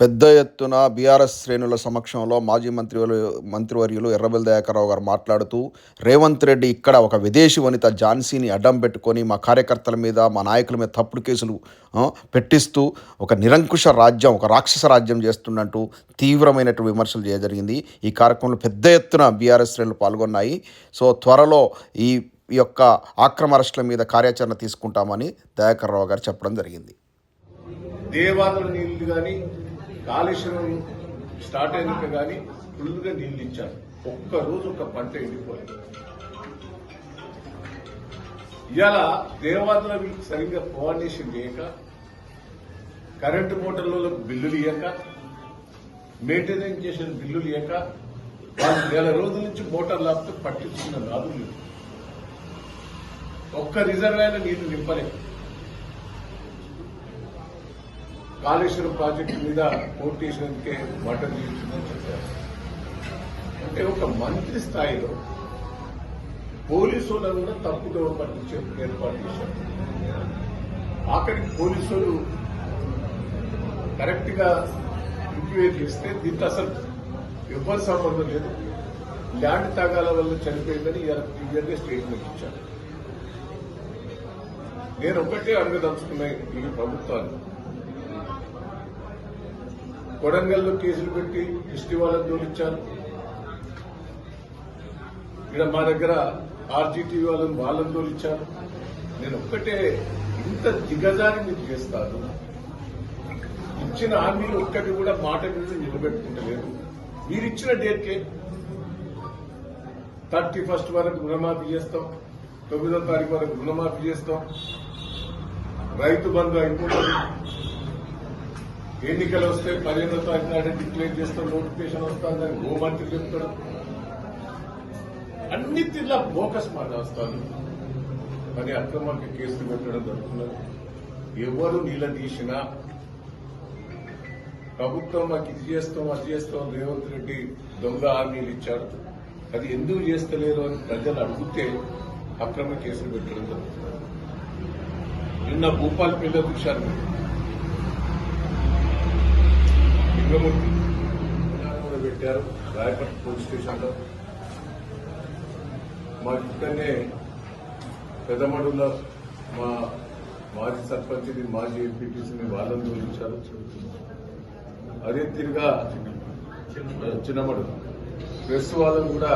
పెద్ద ఎత్తున బీఆర్ఎస్ శ్రేణుల సమక్షంలో మాజీ మంత్రి మంత్రివర్యులు ఎర్రబెల్ దయాకర్రావు గారు మాట్లాడుతూ రేవంత్ రెడ్డి ఇక్కడ ఒక విదేశీ వనిత ఝాన్సీని అడ్డం పెట్టుకొని మా కార్యకర్తల మీద మా నాయకుల మీద తప్పుడు కేసులు పెట్టిస్తూ ఒక నిరంకుశ రాజ్యం ఒక రాక్షస రాజ్యం చేస్తున్నట్టు తీవ్రమైనటువంటి విమర్శలు చేయజరిగింది ఈ కార్యక్రమంలో పెద్ద ఎత్తున బీఆర్ఎస్ శ్రేణులు పాల్గొన్నాయి. సో త్వరలో ఈ యొక్క ఆక్రమ అరెస్టుల మీద కార్యాచరణ తీసుకుంటామని దయాకర్రావు గారు చెప్పడం జరిగింది. దేవాలయ నీళ్ళు కానీ కాళేశ్వరం స్టార్ట్ అయినాక కానీ ఫుల్గా నీళ్ళు ఇచ్చారు. ఒక్క రోజు ఒక పంట ఎండిపోయింది ఇవాళ దేవాలయ సరిగ్గా కోఆర్డినేషన్ చేయక కరెంటు మోటార్లలో బిల్లులు ఇవ్వక మెయింటెనెన్స్ చేసిన బిల్లులు ఇవ్వక వాళ్ళు నెల రోజుల నుంచి మోటార్ లాపితే పట్టించుకున్న నాదులు లేదు ఒక్క రిజర్వ్ అయిన నీళ్ళు నింపలేదు కాళేశ్వరం ప్రాజెక్టు మీద పోటీ చేసినందుకే మాట చెప్పారు. అంటే ఒక మంత్రి స్థాయిలో పోలీసు వాళ్ళని కూడా తప్పుదో పట్టించే ఏర్పాటు చేశారు. ఆఖరికి పోలీసులు కరెక్ట్గా ఎంక్వైరీ చేస్తే దీంట్లో అసలు ఎవరి సంబంధం లేదు. ల్యాండ్ తాగాల వల్ల చనిపోయిందని క్లియర్గా స్టేట్మెంట్ ఇచ్చారు. నేను ఒకటే అడగదలుచుకున్నా ఈ ప్రభుత్వాన్ని కొడంగల్లో కేసులు పెట్టి ఎస్టీ వాళ్ళని తోలిచ్చారు ఇక్కడ మా దగ్గర ఆర్జీటీ వాళ్ళని వాళ్ళని తోలిచ్చారు నేను ఒక్కటే ఇంత దిగజారి మీరు చేస్తారు. ఇచ్చిన హామీలు ఒక్కటి కూడా మాట మీద నిలబెట్టుకుంటలేదు. మీరు ఇచ్చిన డేట్కే థర్టీ ఫస్ట్ వరకు రుణమాఫీ చేస్తాం. తొమ్మిదో తారీఖు వరకు రుణమాఫీ చేస్తాం. రైతు బంధు అయిపోతుంది. ఎన్నికలు వస్తే పదిహేనో తారీఖు నాడు డిక్లేర్ చేస్తాం నోటిఫికేషన్ వస్తుందని హోంమంత్రి చెప్తాడు. అన్ని తిల్లా బోకస్ మాట వస్తాను మరి అక్రమానికి కేసులు పెట్టడం జరుగుతున్నది. ఎవరు నిలదీసినా ప్రభుత్వం మాకు ఇది చేస్తాం అది చేస్తాం రేవంత్ రెడ్డి దొంగ హామీలు ఇచ్చాడు. అది ఎందుకు చేస్తలేరు అని ప్రజలు అడిగితే అక్రమ కేసులు పెట్టడం జరుగుతుంది. నిన్న భూపాల్ పిల్ల చూశారు మీరు. లింగమూర్తి కూడా పెట్టారు రాయపట్నం పోలీస్ స్టేషన్లో. మా ఇక్కడనే పెద్దమడులో మా మాజీ సర్పంచ్ని మాజీ ఎంపీటీసీని వాళ్ళని తోలించారు. అదే తిరిగా చిన్నమడు ప్రెస్ వాళ్ళని కూడా